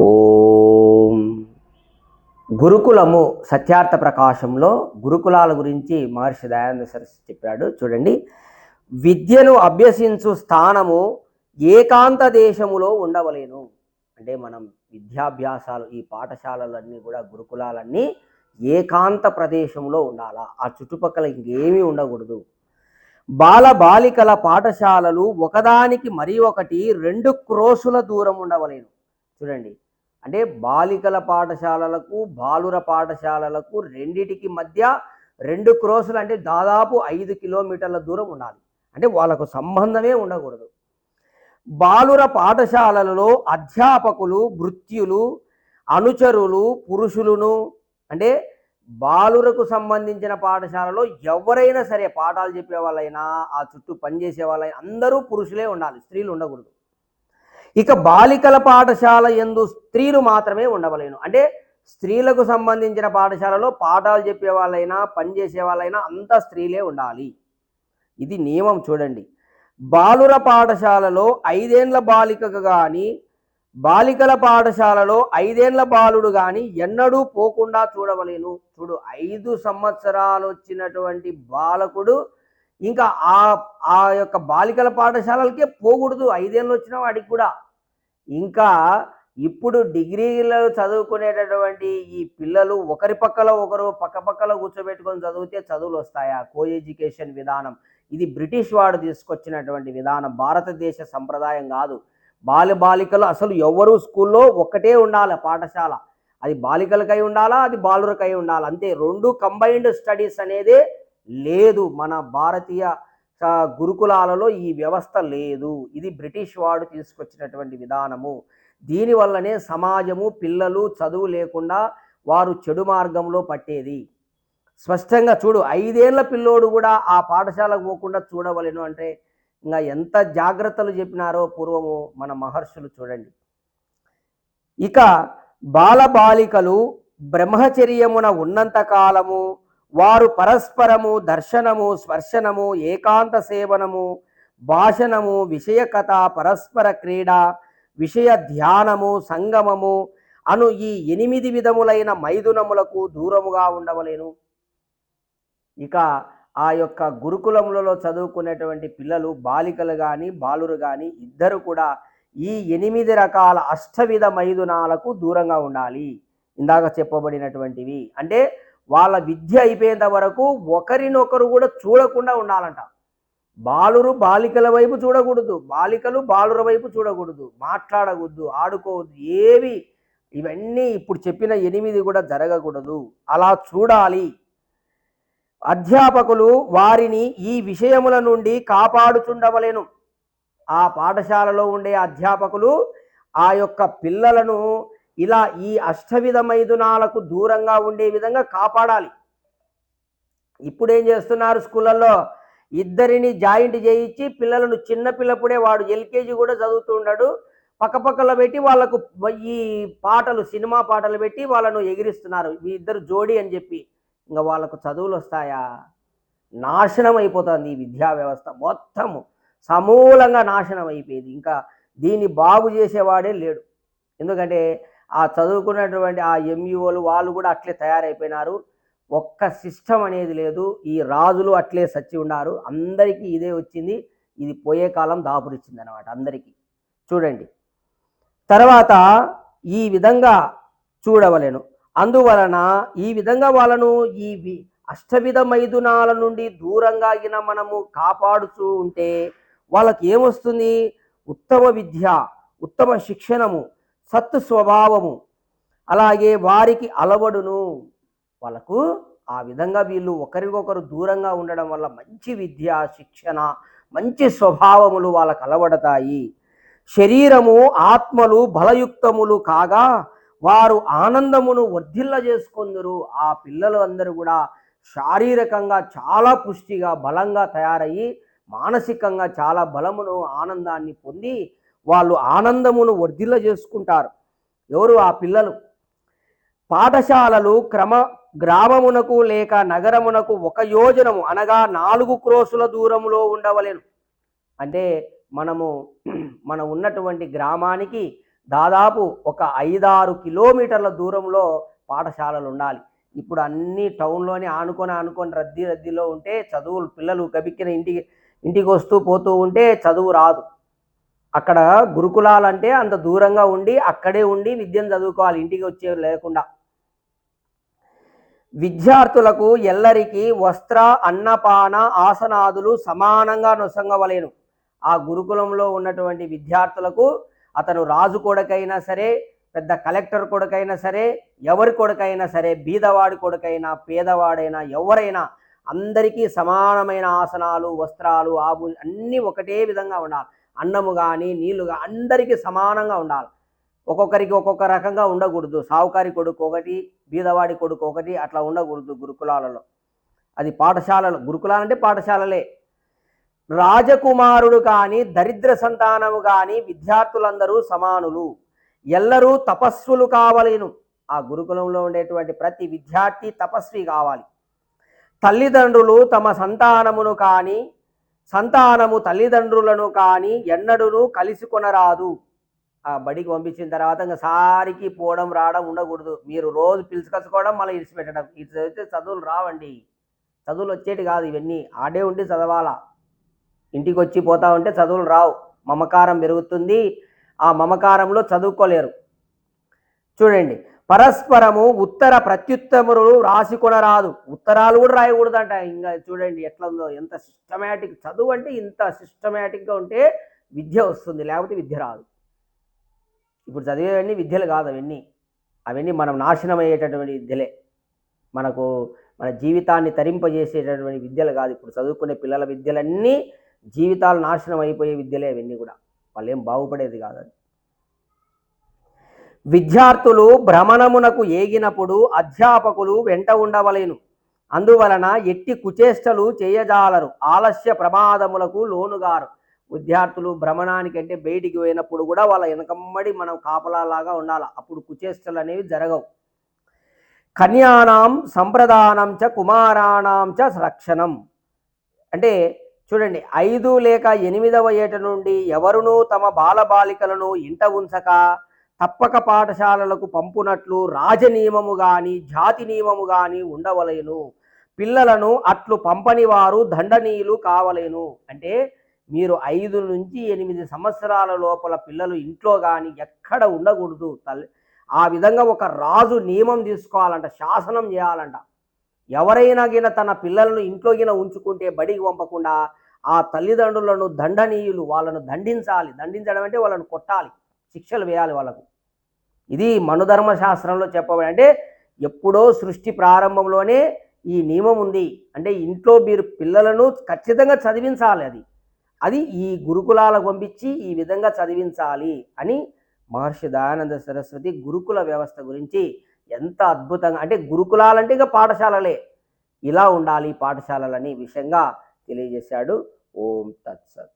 ఓం. గురుకులము సత్యార్థ ప్రకాశంలో గురుకులాల గురించి మహర్షి దయానంద సరస్వతి చెప్పాడు. చూడండి. విద్యను అభ్యసించు స్థానము ఏకాంత దేశములో ఉండవలేను. అంటే మనం విద్యాభ్యాసాలు ఈ పాఠశాలలన్నీ కూడా గురుకులాలన్నీ ఏకాంత ప్రదేశంలో ఉండాలా? ఆ చుట్టుపక్కల ఇంకేమీ ఉండకూడదు. బాల బాలికల పాఠశాలలు ఒకదానికి మరి ఒకటి రెండు క్రోసుల దూరం ఉండవలేను. చూడండి. అంటే బాలికల పాఠశాలలకు బాలుర పాఠశాలలకు రెండిటికి మధ్య రెండు క్రోసులు అంటే దాదాపు ఐదు కిలోమీటర్ల దూరం ఉండాలి. అంటే వాళ్ళకు సంబంధమే ఉండకూడదు. బాలుర పాఠశాలలలో అధ్యాపకులు భృత్యులు అనుచరులు పురుషులను అంటే బాలురకు సంబంధించిన పాఠశాలలో ఎవరైనా సరే పాఠాలు చెప్పే వాళ్ళైనా ఆ చుట్టూ పనిచేసే వాళ్ళైనా అందరూ పురుషులే ఉండాలి. స్త్రీలు ఉండకూడదు. ఇక బాలికల పాఠశాల ఎందు స్త్రీలు మాత్రమే ఉండవలేను. అంటే స్త్రీలకు సంబంధించిన పాఠశాలలో పాఠాలు చెప్పే వాళ్ళైనా పనిచేసే వాళ్ళైనా అంతా స్త్రీలే ఉండాలి. ఇది నియమం చూడండి. బాలుర పాఠశాలలో ఐదేండ్ల బాలికకు కానీ బాలికల పాఠశాలలో ఐదేండ్ల బాలుడు కానీ ఎన్నడూ పోకుండా చూడవలేను. చూడు ఐదు సంవత్సరాలు వచ్చినటువంటి బాలకుడు ఇంకా ఆ ఆ యొక్క బాలికల పాఠశాలలకే పోకూడదు. ఐదేళ్ళు వచ్చిన వాడికి కూడా ఇంకా ఇప్పుడు డిగ్రీలు చదువుకునేటటువంటి ఈ పిల్లలు ఒకరి పక్కలో ఒకరు పక్క పక్కలో కూర్చోబెట్టుకొని చదివితే చదువులు వస్తాయా కో ఎడ్యుకేషన్ విధానం. ఇది బ్రిటిష్ వాడు తీసుకొచ్చినటువంటి విధానం. భారతదేశ సంప్రదాయం కాదు. బాలబాలికలు అసలు ఎవరు స్కూల్లో ఒక్కటే ఉండాలి పాఠశాల. అది బాలికలకై ఉండాలా? అది బాలురకై ఉండాలి? అంతే. రెండు కంబైన్డ్ స్టడీస్ అనేదే లేదు మన భారతీయ గురుకులాలలో ఈ వ్యవస్థ లేదు. ఇది బ్రిటిష్ వాడు తీసుకొచ్చినటువంటి విధానము. దీనివల్లనే సమాజము పిల్లలు చదువు లేకుండా వారు చెడు మార్గంలో పట్టేది. స్పష్టంగా చూడు ఐదేళ్ళ పిల్లోడు కూడా ఆ పాఠశాలకు పోకుండా చూడవలెను అంటే ఇంకా ఎంత జాగ్రత్తలు చెప్పినారో పూర్వము మన మహర్షులు చూడండి. ఇక బాలబాలికలు బ్రహ్మచర్యమున ఉన్నంత కాలము వారు పరస్పరము దర్శనము స్పర్శనము ఏకాంత సేవనము భాషణము విషయకథ పరస్పర క్రీడ విషయ ధ్యానము సంగమము అను ఈ ఎనిమిది విధములైన మైదునములకు దూరముగా ఉండవలేను. ఇక ఆ యొక్క గురుకులములలో చదువుకునేటువంటి పిల్లలు బాలికలు కానీ బాలురు కానీ ఇద్దరు కూడా ఈ ఎనిమిది రకాల అష్టవిధ మైదునాలకు దూరంగా ఉండాలి. ఇందాక చెప్పబడినటువంటివి. అంటే వాళ్ళ విద్య అయిపోయేంత వరకు ఒకరినొకరు కూడా చూడకుండా ఉండాలంట. బాలురు బాలికల వైపు చూడకూడదు బాలికలు బాలుర వైపు చూడకూడదు మాట్లాడకూడదు ఆడుకోవద్దు ఏవి ఇవన్నీ ఇప్పుడు చెప్పిన ఎనిమిది కూడా జరగకూడదు. అలా చూడాలి. అధ్యాపకులు వారిని ఈ విషయముల నుండి కాపాడుచుండవలేను. ఆ పాఠశాలలో ఉండే అధ్యాపకులు ఆ యొక్క పిల్లలను ఇలా ఈ అష్టవిధ మైదునాలకు దూరంగా ఉండే విధంగా కాపాడాలి. ఇప్పుడేం చేస్తున్నారు స్కూళ్ళల్లో? ఇద్దరిని జాయింట్ చేయించి పిల్లలను చిన్న పిల్లప్పుడే వాడు ఎల్కేజీ కూడా చదువుతున్నాడు పక్కపక్కల పెట్టి వాళ్ళకు ఈ పాటలు సినిమా పాటలు పెట్టి వాళ్ళను ఎగిరిస్తున్నారు. మీ ఇద్దరు జోడి అని చెప్పి. ఇంకా వాళ్ళకు చదువులు వస్తాయా? నాశనం అయిపోతుంది ఈ విద్యా వ్యవస్థ మొత్తము. సమూలంగా నాశనం అయిపోయేది. ఇంకా దీన్ని బాగు చేసేవాడే లేడు. ఎందుకంటే ఆ చదువుకున్నటువంటి ఆ ఎంఈఓలు వాళ్ళు కూడా అట్లే తయారైపోయినారు. ఒక్క సిస్టమ్ అనేది లేదు. ఈ రాజులు అట్లే సచ్చి ఉన్నారు. అందరికీ ఇదే వచ్చింది. ఇది పోయే కాలం దాపురిచ్చింది అనమాట అందరికీ. చూడండి. తర్వాత ఈ విధంగా చూడవలెను. అందువలన ఈ విధంగా వాళ్ళను ఈ వి- అష్టవిధ మైదునాల నుండి దూరంగా అయిన మనము కాపాడుతూ ఉంటే వాళ్ళకి ఏమొస్తుంది? ఉత్తమ విద్య ఉత్తమ శిక్షణము సత్తు స్వభావము. అలాగే వారికి అలవడును. వాళ్ళకు ఆ విధంగా వీళ్ళు ఒకరికొకరు దూరంగా ఉండడం వల్ల మంచి విద్య శిక్షణ మంచి స్వభావములు వాళ్ళకు అలవడతాయి. శరీరము ఆత్మలు బలయుక్తములు కాగా వారు ఆనందమును వర్ధిల్ల చేసుకొందరు ఆ పిల్లలు అందరూ కూడా శారీరకంగా చాలా పుష్టిగా బలంగా తయారయ్యి మానసికంగా చాలా బలమును ఆనందాన్ని పొంది వాళ్ళు ఆనందమును వర్ధిల్ల చేసుకుంటారు ఎవరు? ఆ పిల్లలు. పాఠశాలలు క్రమ గ్రామమునకు లేక నగరమునకు ఒక యోజనము అనగా నాలుగు క్రోసుల దూరములో ఉండవలేను. అంటే మనము మన ఉన్నటువంటి గ్రామానికి దాదాపు ఒక ఐదారు కిలోమీటర్ల దూరంలో పాఠశాలలు ఉండాలి. ఇప్పుడు అన్ని టౌన్లోనే ఆనుకొని ఆనుకొని రద్దీ రద్దీలో ఉంటే చదువులు పిల్లలు గబిక్కిన ఇంటికి ఇంటికి వస్తూ పోతూ ఉంటే చదువు రాదు. అక్కడ గురుకులాలంటే అంత దూరంగా ఉండి అక్కడే ఉండి విద్యను చదువుకోవాలి ఇంటికి వచ్చే లేకుండా. విద్యార్థులకు ఎల్లరికి వస్త్ర అన్నపాన ఆసనాదులు సమానంగా నొసంగవలేను. ఆ గురుకులంలో ఉన్నటువంటి విద్యార్థులకు అతను రాజు కొడుకైనా సరే పెద్ద కలెక్టర్ కొడుకైనా సరే ఎవరి కొడుకైనా సరే బీదవాడి కొడుకైనా పేదవాడైనా ఎవరైనా అందరికీ సమానమైన ఆసనాలు వస్త్రాలు ఆబు అన్నీ ఒకటే విధంగా ఉండాలి. అన్నము కానీ నీళ్ళు కానీ అందరికీ సమానంగా ఉండాలి. ఒక్కొక్కరికి ఒక్కొక్క రకంగా ఉండకూడదు. సావుకారి కొడుకు ఒకటి బీదవాడి కొడుకు ఒకటి అట్లా ఉండకూడదు గురుకులాలలో. అది పాఠశాలలు గురుకులాలంటే పాఠశాలలే. రాజకుమారుడు కానీ దరిద్ర సంతానము కానీ విద్యార్థులందరూ సమానులు. ఎల్లరూ తపస్సులు కావలేను. ఆ గురుకులంలో ఉండేటువంటి ప్రతి విద్యార్థి తపస్వి కావాలి. తల్లిదండ్రులు తమ సంతానమును కానీ సంతానము తల్లిదండ్రులను కానీ ఎన్నడూను కలిసి కొనరాదు ఆ బడికి పంపించిన తర్వాత ఇంకా సారికి పోవడం రావడం ఉండకూడదు. మీరు రోజు పిలుచుకొచ్చుకోవడం మళ్ళీ ఇడిచిపెట్టడం. ఇటు చదివితే చదువులు రావండి. చదువులు వచ్చేటి కాదు ఇవన్నీ. ఆడే ఉండి చదవాలా. ఇంటికి వచ్చి పోతా ఉంటే చదువులు రావు. మమకారం పెరుగుతుంది. ఆ మమకారంలో చదువుకోలేరు. చూడండి పరస్పరము ఉత్తర ప్రత్యుత్తములు రాసి కొనరాదు ఉత్తరాలు కూడా రాయకూడదంట. ఇంకా చూడండి ఎట్లా ఉందో ఎంత సిస్టమేటిక్ చదువు అంటే ఇంత సిస్టమేటిక్గా ఉంటే విద్య వస్తుంది లేకపోతే విద్య రాదు. ఇప్పుడు చదివేవన్నీ విద్యలు కాదు అవన్నీ. అవన్నీ మనం నాశనం అయ్యేటటువంటి విద్యలే. మనకు మన జీవితాన్ని తరింపజేసేటటువంటి విద్యలు కాదు. ఇప్పుడు చదువుకునే పిల్లల విద్యలన్నీ జీవితాలు నాశనం అయిపోయే విద్యలే అవన్నీ కూడా. వాళ్ళు ఏం బాగుపడేది కాదు అది. విద్యార్థులు భ్రమణమునకు ఏగినప్పుడు అధ్యాపకులు వెంట ఉండవలేను. అందువలన ఎట్టి కుచేష్టలు చేయజాలరు. ఆలస్య ప్రమాదములకు లోనుగారు. విద్యార్థులు భ్రమణానికి అంటే బయటికి పోయినప్పుడు కూడా వాళ్ళ వెనకమ్మడి మనం కాపలాలాగా ఉండాలి. అప్పుడు కుచేష్టలు అనేవి జరగవు. కన్యానాం సంప్రదానం చ కుమారాణం చ రక్షణం. అంటే చూడండి ఐదు లేక ఎనిమిదవ ఏట నుండి ఎవరునూ తమ బాలబాలికలను ఇంట ఉంచక తప్పక పాఠశాలలకు పంపునట్లు రాజనియమము గాని జాతి నియమము గాని ఉండవలేను. పిల్లలను అట్లు పంపని వారు దండనీయులు కావలేను. అంటే మీరు ఐదు నుంచి ఎనిమిది సంవత్సరాల లోపల పిల్లలు ఇంట్లో కానీ ఎక్కడ ఉండకూడదు. తల్లి ఆ విధంగా ఒక రాజు నియమం తీసుకోవాలంట శాసనం చేయాలంట. ఎవరైనా గిన తన పిల్లలను ఇంట్లో గిన ఉంచుకుంటే బడికి పంపకుండా ఆ తల్లిదండ్రులను దండనీయులు వాళ్ళను దండించాలి. దండించడం అంటే వాళ్ళను కొట్టాలి. శిక్షలు వేయాలి వాళ్ళకు. ఇది మనుధర్మ శాస్త్రంలో చెప్పబడి అంటే ఎప్పుడో సృష్టి ప్రారంభంలోనే ఈ నియమం ఉంది. అంటే ఇంట్లో మీరు పిల్లలను ఖచ్చితంగా చదివించాలి అది. అది ఈ గురుకులాలకు పంపించి ఈ విధంగా చదివించాలి అని మహర్షి దయానంద సరస్వతి గురుకుల వ్యవస్థ గురించి ఎంత అద్భుతంగా అంటే గురుకులాలంటే ఇక పాఠశాలలే. ఇలా ఉండాలి పాఠశాలలని విషయంగా తెలియజేశాడు. ఓం తత్సత్.